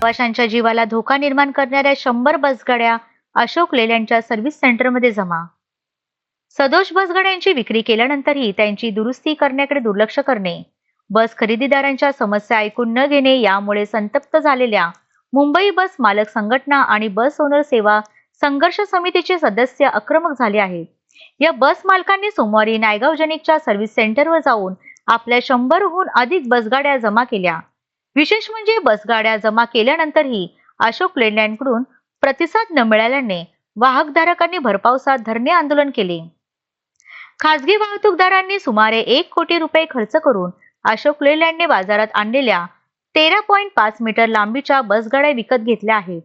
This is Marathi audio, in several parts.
प्रवाशांच्या जीवाला धोका निर्माण करणाऱ्या शंभर बसगाड्या अशोक लेल्यांच्या सर्व्हिस सेंटरमध्ये जमा. सदोष बसगाड्यांची विक्री केल्यानंतरही त्यांची दुरुस्ती करण्याकडे दुर्लक्ष करणे बस खरेदीदारांच्या समस्या ऐकून न घेणे यामुळे संतप्त झालेल्या मुंबई बस मालक संघटना आणि बस ओनर सेवा संघर्ष समितीचे सदस्य आक्रमक झाले आहेत. या बस मालकांनी सोमवारी नायगाव जनिकच्या सर्व्हिस सेंटरवर जाऊन आपल्या शंभरहून अधिक बसगाड्या जमा केल्या. विशेष म्हणजे बसगाड्या जमा केल्यानंतरही अशोक लेलँडकडून प्रतिसाद न मिळाल्याने वाहकधारकांनी भरपावसात धरणे आंदोलन केले. खासगी वाहतूकदारांनी सुमारे एक कोटी रुपये खर्च करून अशोक लेलँडने बाजारात आणलेल्या तेरा पॉईंट पाच मीटर लांबीच्या बसगाड्या विकत घेतल्या आहेत.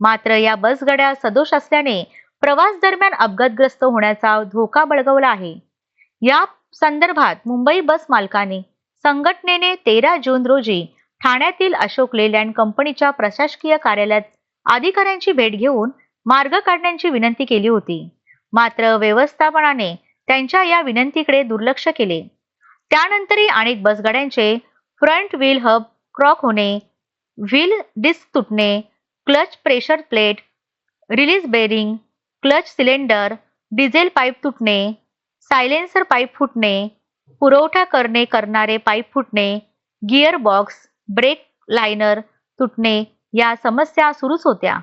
मात्र या बसगाड्या सदोष असल्याने प्रवास दरम्यान अपघातग्रस्त होण्याचा धोका बळगवला आहे. या संदर्भात मुंबई बस मालकाने संघटनेने तेरा जून रोजी ठाण्यातील अशोक लेलँड कंपनीच्या प्रशासकीय कार्यालयात अधिकाऱ्यांची भेट घेऊन मार्ग काढण्याची विनंती केली होती. मात्र व्यवस्थापनाने त्यांच्या या विनंतीकडे दुर्लक्ष केले. त्यानंतरही अनेक बसगाड्यांचे फ्रंट व्हील हब क्रॉक होणे wheel disc तुटणे clutch pressure plate release bearing clutch cylinder diesel pipe तुटणे silencer pipe फुटणे पुरवठा करणे करणारे पाईप फुटणे गिअर बॉक्स ब्रेक लायनर तुटणे या समस्या सुरूच होत्या.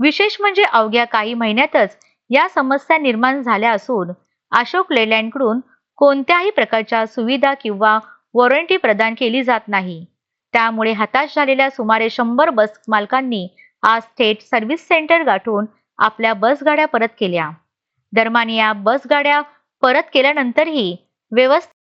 विशेष म्हणजे अवघ्या काही महिन्यातच या समस्या निर्माण झाल्या असून अशोक लेलँडकडून कोणत्याही प्रकारच्या सुविधा किंवा वॉरंटी प्रदान केली जात नाही. त्यामुळे हताश झालेल्या सुमारे शंभर बस मालकांनी आज थेट सर्व्हिस सेंटर गाठून आपल्या बसगाड्या परत केल्या. दरम्यान या बसगाड्या परत केल्यानंतरही व्यवस्था